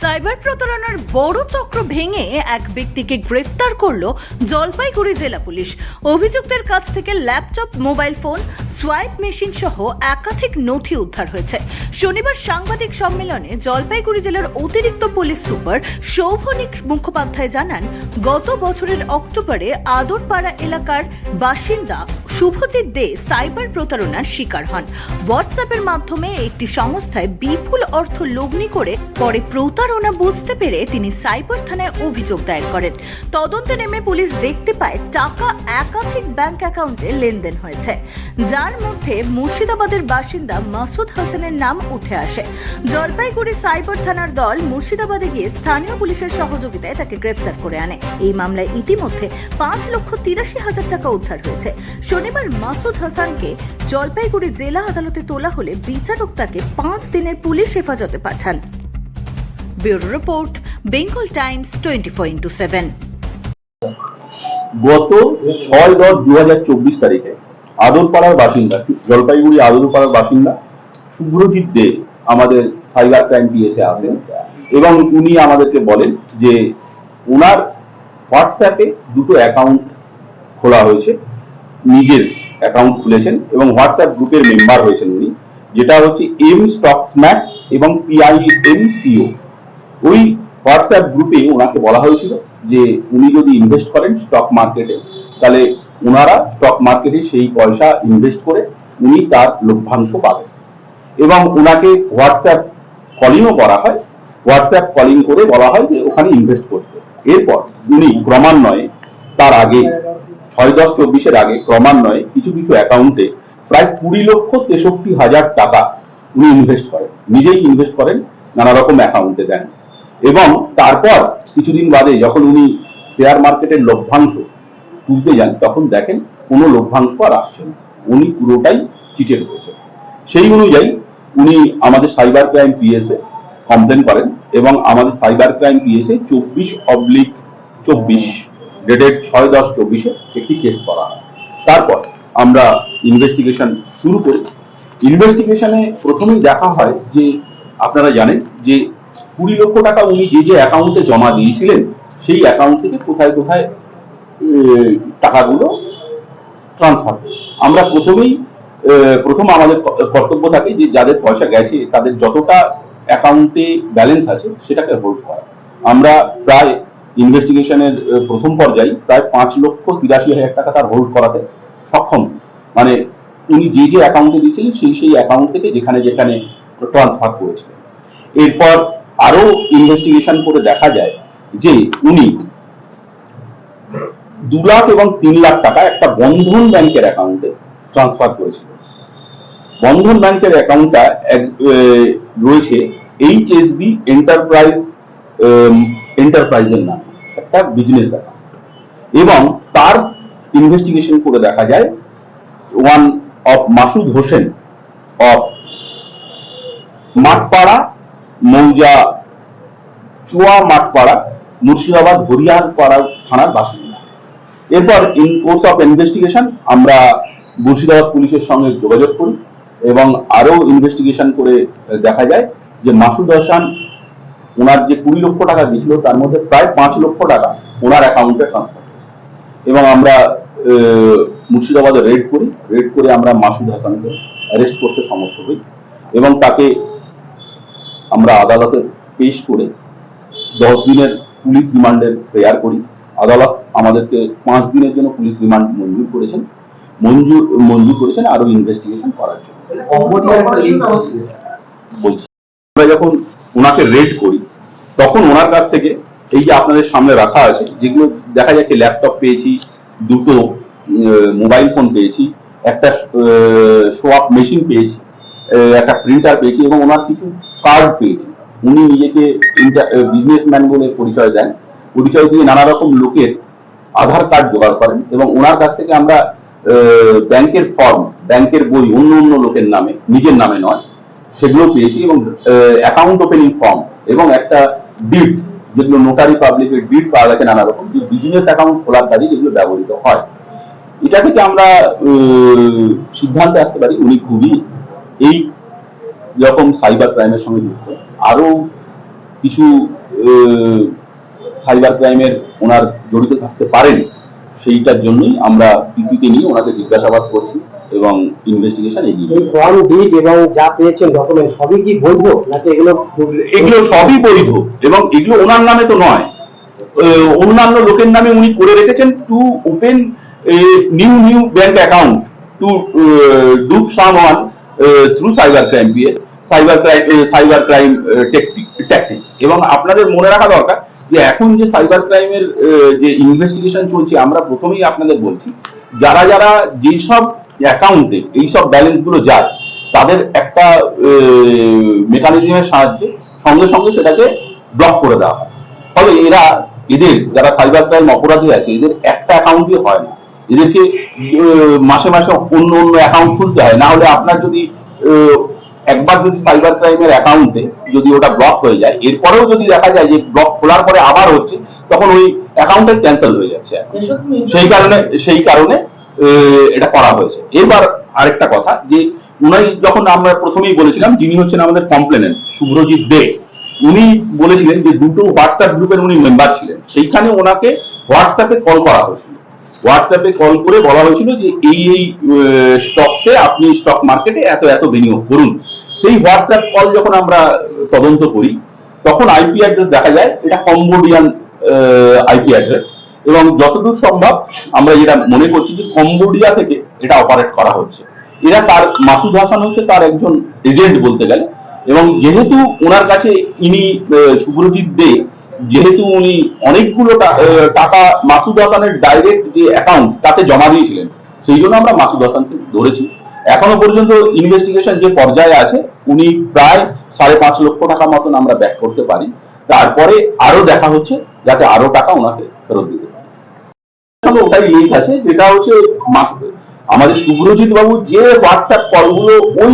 Cyber প্রতারণার বড় চক্র ভেঙে এক ব্যক্তিকে গ্রেফতার করল জলপাইগুড়ি জেলা পুলিশ। অভিযুক্তের কাছ থেকে laptop, mobile phone swipe machine সহ একাধিক নথি উদ্ধার হয়েছে। শনিবার সাংবাদিক সম্মেলনে জলপাইগুড়ি জেলার অতিরিক্ত পুলিশ সুপার সৌভনিক মুখোপাধ্যায় জানান, গত বছরের অক্টোবরে আদরপাড়া এলাকার বাসিন্দা শুভজিৎ দে সাইবার প্রতারণার শিকার হন। হোয়াটসঅ্যাপের মাধ্যমে একটি সংস্থায় বিপুল অর্থ লগ্নি করে পরে প্রতারণা বুঝতে পেরে তিনি সাইবার থানায় অভিযোগ দায়ের করেন। তদন্তে নেমে পুলিশ দেখতে পায়, টাকা একাধিক ব্যাংক অ্যাকাউন্টে লেনদেন হয়েছে। যার মধ্যে মুর্শিদাবাদের বাসিন্দা মাসুদ হাসানের নাম উঠে আসে। জলপাইগুড়ি সাইবার থানার দল মুর্শিদাবাদে গিয়ে স্থানীয় পুলিশের সহযোগিতায় তাকে গ্রেফতার করে আনে। এই মামলায় ইতিমধ্যে পাঁচ লক্ষ তিরাশি হাজার টাকা উদ্ধার হয়েছে। শনিবার মাসুদ হাসানকে জলপাইগুড়ি জেলা আদালতে তোলা হলে বিচারক তাকে পাঁচ দিনের পুলিশ হেফাজতে পাঠান। Bureau report, Bengal times, twenty four into seven. গত ছয় দশ দু তারিখে আদরপাড়ার বাসিন্দা, জলপাইগুড়ি আদরপাড়ার বাসিন্দা শুভ্রজিৎ দে আমাদের সাইবার ক্রাইম পিএসে আসেন এবং উনি আমাদেরকে বলেন যে ওনার হোয়াটসঅ্যাপে দুটো অ্যাকাউন্ট খোলা হয়েছে, নিজের অ্যাকাউন্ট খুলেছেন এবং হোয়াটসঅ্যাপ গ্রুপের মেম্বার হয়েছেন উনি, যেটা হচ্ছে এম স্টক ম্যাক্স এবং পিআই এম সিও ওই হোয়াটসঅ্যাপ গ্রুপে ওনাকে বলা হয়েছিল যে উনি যদি ইনভেস্ট করেন স্টক মার্কেটে তাহলে ওনারা স্টক মার্কেটে সেই পয়সা ইনভেস্ট করে উনি তার লভ্যাংশ পাবেন। এবং ওনাকে হোয়াটসঅ্যাপ কলিংও করা হয়। হোয়াটসঅ্যাপ কলিং করে বলা হয় যে, ওখানে ইনভেস্ট করতে। এরপর উনি ক্রমান্বয়ে তার আগে ছয় দশ চব্বিশের আগে ক্রমান্বয়ে কিছু কিছু অ্যাকাউন্টে প্রায় কুড়ি লক্ষ তেষট্টি হাজার টাকা উনি ইনভেস্ট করেন। নিজেই ইনভেস্ট করেন, নানা রকম অ্যাকাউন্টে দেন। এবং তারপর কিছুদিন বাদে যখন উনি শেয়ার মার্কেটের লভ্যাংশ তুলতে যান, তখন দেখেন কোনো লভ্যাংশ আর আসছে না। উনি পুরোটাই চিটেড হয়েছে। সেই অনুযায়ী উনি আমাদের সাইবার ক্রাইম পিএসএ কমপ্লেন করেন এবং আমাদের সাইবার ক্রাইম পিএসএ চব্বিশ অবলিক চব্বিশ ডেটেড ছয় দশ চব্বিশে একটি কেস করা হয়। তারপর আমরা ইনভেস্টিগেশন শুরু করি। ইনভেস্টিগেশনে প্রথমেই দেখা হয় যে, আপনারা জানেন যে কুড়ি লক্ষ টাকা উনি যে যে অ্যাকাউন্টে জমা দিয়েছিলেন, সেই অ্যাকাউন্ট থেকে কোথায় কোথায় টাকাগুলো ট্রান্সফার আমরা প্রথমেই প্রথম আমাদের কর্তব্য থাকে যে যাদের পয়সা গেছে, তাদের যতটা অ্যাকাউন্টে ব্যালেন্স আছে সেটাকে হোল্ড করা। আমরা প্রায় ইনভেস্টিগেশনের প্রথম পর্যায়ে প্রায় পাঁচ লক্ষ তিরাশি হাজার টাকা তার হোল্ড করাতে সক্ষম। মানে উনি যে যে অ্যাকাউন্টে দিয়েছিলেন, সেই সেই অ্যাকাউন্ট থেকে যেখানে যেখানে ট্রান্সফার করেছিলেন। এরপর আরও ইনভেস্টিগেশন করে দেখা যায় যে উনি দু লাখ এবং তিন লাখ টাকা একটা বন্ধন ব্যাংকের অ্যাকাউন্টে ট্রান্সফার করেছিল। বন্ধন ব্যাংকের অ্যাকাউন্টটা রয়েছে এইচএসবি এন্টারপ্রাইজ এন্টারপ্রাইজের নাম, একটা বিজনেস অ্যাকাউন্ট এবং তার ইনভেস্টিগেশন করে দেখা যায় one of Masud Hossain of Mathpara, মৌজা, চুয়া মাঠপাড়া, মুর্শিদাবাদ হরিয়ারপাড়া থানার বাসিন্দা। এরপর ইন কোর্স অফ ইনভেস্টিগেশন আমরা মুর্শিদাবাদ পুলিশের সঙ্গে যোগাযোগ করি এবং আরও ইনভেস্টিগেশন করে দেখা যায় যে মাসুদ হাসান ওনার যে কুড়ি লক্ষ টাকা দিয়েছিল, তার মধ্যে প্রায় পাঁচ লক্ষ টাকা ওনার অ্যাকাউন্টে ট্রান্সফার এবং আমরা মুর্শিদাবাদে রেড করি। রেড করে আমরা মাসুদ হাসানকে অ্যারেস্ট করতে সমর্থ হই এবং তাকে আমরা আদালতে পেশ করে দশ দিনের পুলিশ রিমান্ডের প্রেয়ার করি। আদালত আমাদেরকে পাঁচ দিনের জন্য পুলিশ রিমান্ড মঞ্জুর করেছেন। মঞ্জুর মঞ্জুর করেছেন আরও ইনভেস্টিগেশন করার জন্য। বলছি আমরা যখন ওনাকে রেড করি তখন ওনার কাছ থেকে এই যে আপনাদের সামনে রাখা আছে যেগুলো দেখা যাচ্ছে ল্যাপটপ পেয়েছি দুটো মোবাইল ফোন পেয়েছি একটা সোয়াপ মেশিন পেয়েছি একটা প্রিন্টার পেয়েছি এবং ওনার কিছু কার্ড পেয়েছি। উনি নিজেকে বিজনেসম্যান বলে পরিচয় দেন। পরিচয় দিয়ে নানা রকম লোকের আধার কার্ড জোগাড় করেন এবং ওনার কাছ থেকে আমরা ব্যাংকের ফর্ম, ব্যাংকের বই অন্য অন্য লোকের নামে, নিজের নামে নয়, সেগুলো পেয়েছি এবং অ্যাকাউন্ট ওপেনিং ফর্ম এবং একটা ডিট যেগুলো নোটারি পাবলিকের ডিট পাওয়া গেছে নানা রকম, যে বিজনেস অ্যাকাউন্ট খোলার কাজে যেগুলো ব্যবহৃত হয়। এটা থেকে আমরা সিদ্ধান্তে আসতে পারি উনি খুবই এই রকম সাইবার ক্রাইমের সঙ্গে যুক্ত। আরও কিছু সাইবার ক্রাইমের ওনার জড়িত থাকতে পারেন সেইটার জন্যই আমরা পিসিতে নিয়ে ওনাকে জিজ্ঞাসাবাদ করছি এবং ইনভেস্টিগেশন এগিয়ে এই ফর্ম এবং যা পেয়েছেন ডকুমেন্ট সবই কি বৈধ নাকি এগুলো এগুলো সবই বৈধ এবং এগুলো ওনার নামে তো নয়। অন্যান্য লোকের নামে উনি করে রেখেছেন to open new new bank account to do some one through cyber crime PS cyber crime cyber crime tactics এবং আপনাদের মনে রাখা দরকার যে এখন যে সাইবার ক্রাইমের যে ইনভেস্টিগেশন চলছে, আমরা প্রথমেই আপনাদের বলছি, যারা যারা যেসব অ্যাকাউন্টে এইসব ব্যালেন্সগুলো যায়, তাদের একটা মেকানিজমের সাহায্যে সঙ্গে সঙ্গে সেটাকে ব্লক করে দেওয়া হয়। ফলে এরা, এদের যারা সাইবার ক্রাইম অপরাধী আছে, এদের একটা অ্যাকাউন্ট দিয়ে হয় না। এদেরকে মাসে মাসে অন্য অন্য অ্যাকাউন্ট খুলতে হয়। না হলে আপনার যদি একবার যদি সাইবার ক্রাইমের অ্যাকাউন্টে যদি ওটা ব্লক হয়ে যায় এরপরেও যদি দেখা যায় যে ব্লক খোলার পরে আবার হচ্ছে তখন ওই অ্যাকাউন্টে ক্যান্সেল হয়ে যাচ্ছে সেই কারণে সেই কারণে এটা করা হয়েছে। এবার আরেকটা কথা যে উনি যখন আমরা প্রথমেই বলেছিলাম যিনি হচ্ছেন আমাদের কমপ্লেনেন্ট শুভ্রজিৎ দে উনি বলেছিলেন যে দুটো হোয়াটসঅ্যাপ গ্রুপের উনি মেম্বার ছিলেন। সেইখানে ওনাকে হোয়াটসঅ্যাপে কল করা হয়েছিল। হোয়াটসঅ্যাপে কল করে বলা হয়েছিল যে এই এই স্টকসে আপনি স্টক মার্কেটে এত এত বিনিয়োগ করুন। সেই হোয়াটসঅ্যাপ কল যখন আমরা তদন্ত করি, তখন আইপি অ্যাড্রেস দেখা যায়, এটা কম্বোডিয়ান আইপি অ্যাড্রেস এবং যতদূর সম্ভব আমরা যেটা মনে করছি যে কম্বোডিয়া থেকে এটা অপারেট করা হচ্ছে। এরা তার, মাসুদ হাসান হচ্ছে তার একজন এজেন্ট বলতে গেলে। এবং যেহেতু ওনার কাছে ইনি শুভ্রজিৎ দে যেহেতু উনি অনেকগুলো টাকা মাসুদ হাসানের ডাইরেক্ট যে অ্যাকাউন্ট তাতে জমা দিয়েছিলেন, সেই জন্য আমরা মাসুদ হাসানকে ধরেছি। এখনও পর্যন্ত ইনভেস্টিগেশন যে পর্যায়ে আছে, উনি প্রায় সাড়ে পাঁচ লক্ষ টাকা মতন আমরা ব্যাক করতে পারি। তারপরে আরও দেখা হচ্ছে যাতে আরও টাকা ওনাকে ফেরত দিতে পারি। ওটাই লিঙ্ক আছে, যেটা হচ্ছে আমাদের শুভ্রজিৎ বাবু যে হোয়াটসঅ্যাপ কলগুলো ওই